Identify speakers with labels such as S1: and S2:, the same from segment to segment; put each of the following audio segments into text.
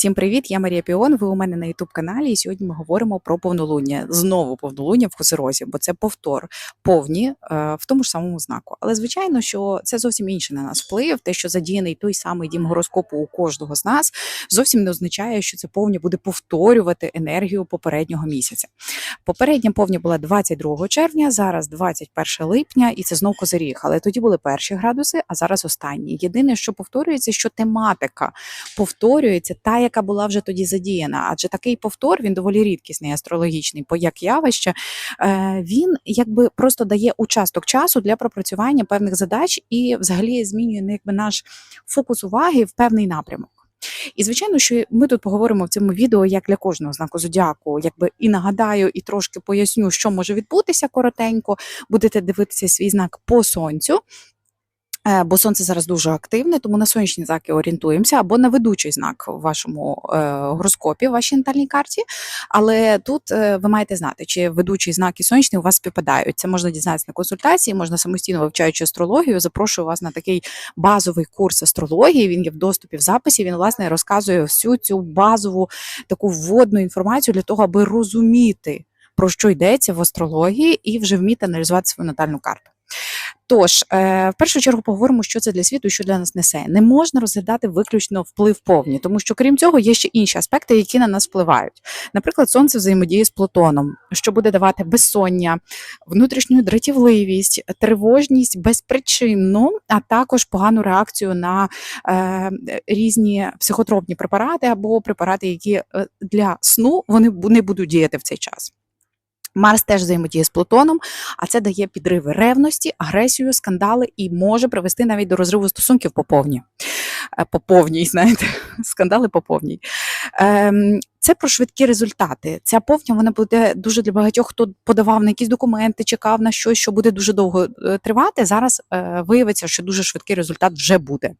S1: Всім привіт! Я Марія Піон. Ви у мене на youtube каналі. І сьогодні ми говоримо про повнолуння. Знову повнолуння в Козирозі, бо це повтор повні е, в тому ж самому знаку. Але звичайно, що це зовсім інший на нас вплив. Те, що задіяний той самий дім гороскопу у кожного з нас, зовсім не означає, що це повні буде повторювати енергію попереднього місяця. Попередня повня була 22 червня, зараз 21 липня, і це знов козиріг. Але тоді були перші градуси, а зараз останні. Єдине, що повторюється, що тематика повторюється та, яка була вже тоді задіяна. Адже такий повтор він доволі рідкісний астрологічний, як явище е, він якби просто дає участок часу для пропрацювання певних задач і взагалі змінює ну, якби наш фокус уваги в певний напрямок. І звичайно, що ми тут поговоримо в цьому відео як для кожного знаку зодіаку, якби і нагадаю, і трошки поясню, що може відбутися коротенько. Будете дивитися свій знак по сонцю. Е, бо сонце зараз дуже активне, тому на сонячні знаки орієнтуємося або на ведучий знак в вашому е, гороскопі, в вашій натальній карті. Але тут е, ви маєте знати, чи ведучий знак і сонячний у вас співпадають. Це можна дізнатися на консультації, можна самостійно вивчаючи астрологію. Запрошую вас на такий базовий курс астрології. Він є в доступі в записі. Він власне розказує всю цю базову таку вводну інформацію для того, аби розуміти про що йдеться в астрології, і вже вміти аналізувати свою натальну карту. Тож, е, в першу чергу поговоримо, що це для світу що для нас несе. Не можна розглядати виключно вплив повні, тому що крім цього є ще інші аспекти, які на нас впливають. Наприклад, сонце взаємодіє з Плутоном, що буде давати безсоння, внутрішню дратівливість, тривожність безпричинну, а також погану реакцію на е, різні психотропні препарати або препарати, які е, для сну вони не будуть діяти в цей час. Марс теж взаємодіє з Плутоном, а це дає підриви ревності, агресію, скандали і може привести навіть до розриву стосунків по. Е, по повній, знаєте, скандали по повній. Ем, це про швидкі результати. Ця повня вона буде дуже для багатьох, хто подавав на якісь документи, чекав на щось, що буде дуже довго е, тривати. Зараз е, виявиться, що дуже швидкий результат вже буде.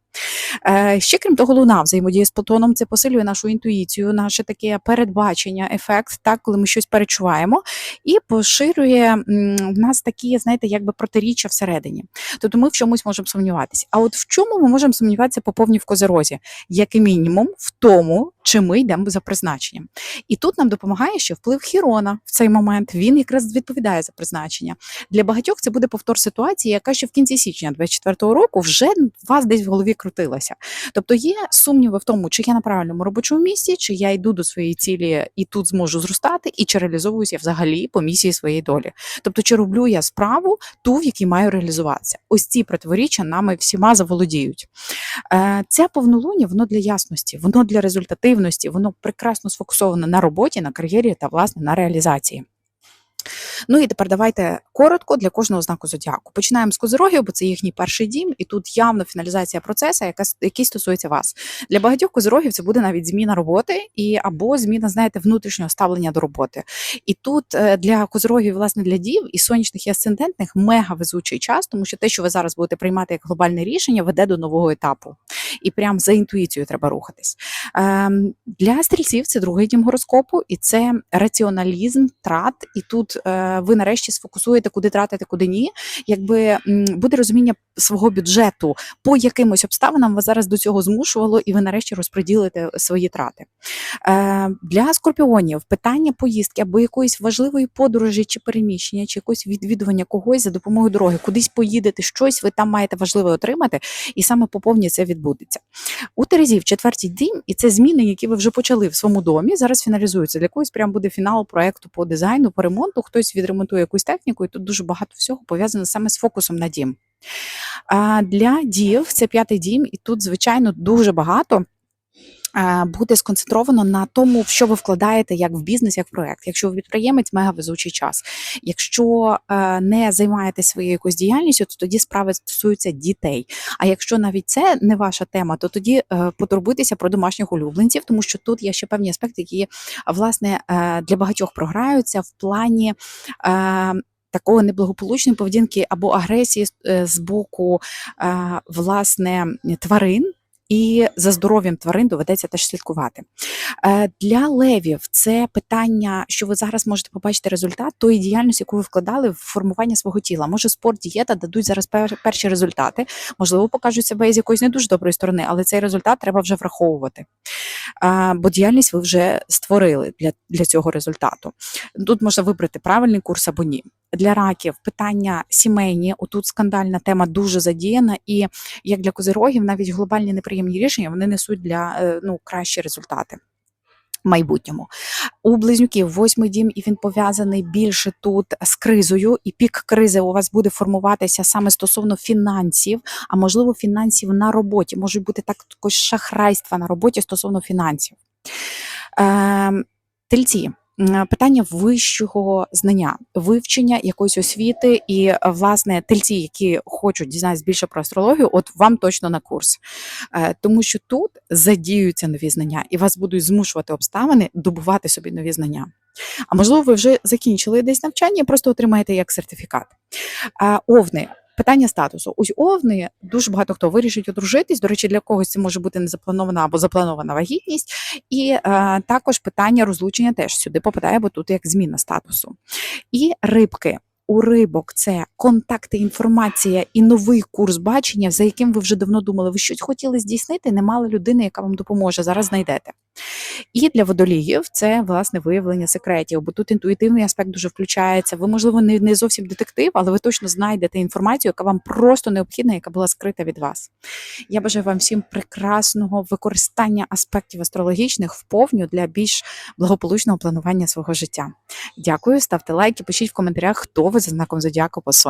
S1: Е, Ще крім того, луна взаємодія з Плутоном, це посилює нашу інтуїцію, наше таке передбачення, ефект, так, коли ми щось перечуваємо, і поширює в нас такі, знаєте, якби протиріччя всередині. Тобто ми в чомусь можемо сумніватися. А от в чому ми можемо сумніватися по повній в козерозі? Як і мінімум, в тому, чи ми йдемо за призначенням. І тут нам допомагає ще вплив Хірона в цей момент. Він якраз відповідає за призначення. Для багатьох це буде повтор ситуації, яка ще в кінці січня 24-го року вже вас десь в голові крутилася. Тобто є сумніви в тому, чи я на правильному робочому місці, чи я йду до своєї цілі і тут зможу зростати, і чи реалізовуюся взагалі по місії своєї долі. Тобто, чи роблю я справу ту, в якій маю реалізуватися. Ось ці противоріччя нами всіма заволодіють. Е, Це повнолуння, воно для ясності, воно для результативності ефективності, воно прекрасно сфокусоване на роботі, на кар'єрі та власне на реалізації. Ну і тепер давайте коротко для кожного знаку зодіаку. Починаємо з козирогів, бо це їхній перший дім, і тут явно фіналізація процесу, яка який стосується вас. Для багатьох козирогів це буде навіть зміна роботи і або зміна, знаєте, внутрішнього ставлення до роботи. І тут е, для козирогів, власне, для дів і сонячних і асцендентних мега везучий час, тому що те, що ви зараз будете приймати як глобальне рішення, веде до нового етапу. І прям за інтуїцією треба рухатись. Ем, Для стрільців це другий дім гороскопу, і це раціоналізм, трат. І тут е, ви нарешті сфокусуєте, куди тратити, куди ні. Якби буде розуміння свого бюджету по якимось обставинам вас зараз до цього змушувало, і ви нарешті розподілите свої трати. Е, Для скорпіонів питання поїздки або якоїсь важливої подорожі чи переміщення, чи якось відвідування когось за допомогою дороги, кудись поїдете, щось ви там маєте важливе отримати, і саме по повні це відбудеться. У Терезів четвертій дім, і це зміни, які ви вже почали в своєму домі. Зараз фіналізуються. Для когось прям буде фінал проекту по дизайну, по ремонту. Хтось відремонтує якусь техніку, і тут дуже багато всього пов'язано саме з фокусом на дім. А Для дів це п'ятий дім, і тут, звичайно, дуже багато. Буде сконцентровано на тому, в що ви вкладаєте як в бізнес, як в проект. Якщо ви підприємець, мега везучий час. Якщо е, не займаєтесь своєю якоюсь діяльністю, то тоді справи стосуються дітей. А якщо навіть це не ваша тема, то тоді е, потурбуйтеся про домашніх улюбленців, тому що тут є ще певні аспекти, які власне е, для багатьох програються в плані. Такого неблагополучної поведінки або агресії з боку власне тварин, і за здоров'ям тварин доведеться теж слідкувати. Е, Для левів це питання, що ви зараз можете побачити результат тої діяльності, яку ви вкладали в формування свого тіла. Може, спорт, дієта дадуть зараз пер- перші результати, можливо, покажуть себе з якоїсь не дуже доброї сторони, але цей результат треба вже враховувати. Бо діяльність ви вже створили для, для цього результату. Тут можна вибрати правильний курс або ні. Для раків питання сімейні. Отут скандальна тема дуже задіяна, і як для козирогів, навіть глобальні неприємні рішення вони несуть для е, ну, кращі результати. Майбутньому у близнюків восьмий дім, і він пов'язаний більше тут з кризою, і пік кризи у вас буде формуватися саме стосовно фінансів, а можливо, фінансів на роботі. Можуть бути також шахрайства на роботі стосовно фінансів. Е, тельці. М, Питання вищого знання, вивчення якоїсь освіти, і е, власне тельці, які хочуть дізнатися більше про астрологію, от вам точно на курс, Е, тому що тут задіються нові знання, і вас будуть змушувати обставини добувати собі нові знання. А можливо, ви вже закінчили десь навчання, просто отримаєте як сертифікат. Овни. Питання статусу. Ось овни дуже багато хто вирішить одружитись. До речі, для когось це може бути незапланована або запланована вагітність. І е, також питання розлучення теж сюди попадає, бо тут як зміна статусу. І рибки. У рибок це контакти, інформація і новий курс бачення, за яким ви вже давно думали, ви щось хотіли здійснити, не мали людини, яка вам допоможе. Зараз знайдете. І для водоліїв це власне виявлення секретів, бо тут інтуїтивний аспект дуже включається. Ви, можливо, не, не зовсім детектив, але ви точно знайдете інформацію, яка вам просто необхідна, яка була скрита від вас. Я бажаю вам всім прекрасного використання аспектів астрологічних вповню для більш благополучного планування свого життя. Дякую, ставте лайки, пишіть в коментарях, хто ви за знаком зодіаку по сонцю.